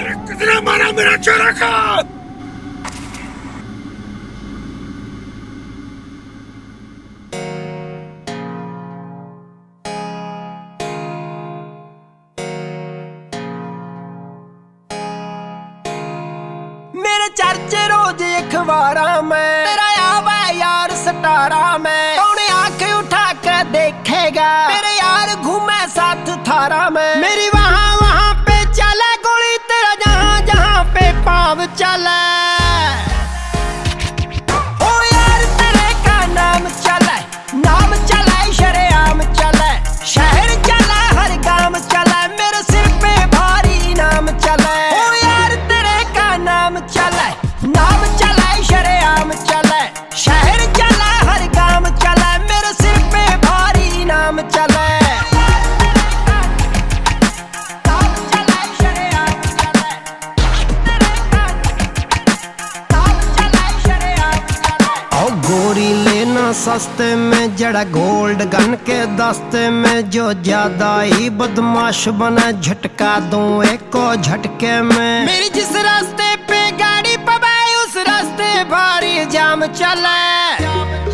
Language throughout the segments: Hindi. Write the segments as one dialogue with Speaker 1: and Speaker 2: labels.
Speaker 1: ਤੇਰੇ ਕਿਦਰੇ ਮਾਰਾ ਮੇਰਾ ਚਿਹਰਾ ਖਾ
Speaker 2: ਮੇਰੇ ਚਰਚੇ ਰੋਜ਼ ਅਖਬਾਰਾਂ ਮੈਂ। ਤੇਰਾ ਆਵਾ ਯਾਰ ਸਟਾਰਾ ਮੈਂ। ਕੌਣ ਆਖ ਉਠਾ ਕੇ ਦੇਖੇਗਾ? ਮੇਰੇ ਯਾਰ ਘੁਮੇ ਸਾਥ ਥਾਰਾ ਮੈਂ। सस्ते में जड़ा गोल्ड गन के दस्ते में जो ज़्यादा ही बदमाश बना, झटका दूँ एक झटके में। मेरी जिस रास्ते पे गाड़ी पबाई, उस रास्ते भारी जाम चले।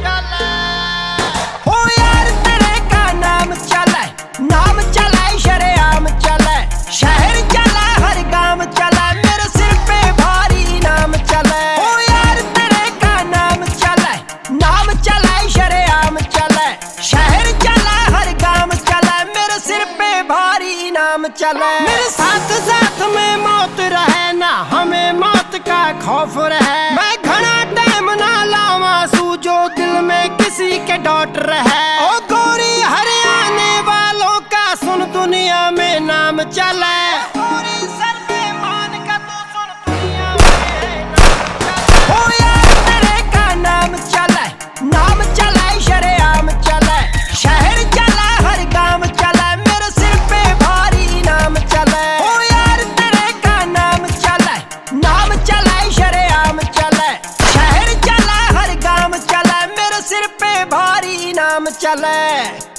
Speaker 2: नाम चले। मेरे साथ साथ में मौत रहे ना, हमें मौत का खौफ रहे। मैं घना टाइम ना लावा जो दिल में किसी के डॉट रहे। ओ गोरी हरियाणा वालों का सुन दुनिया में नाम चले। I'ma challenge.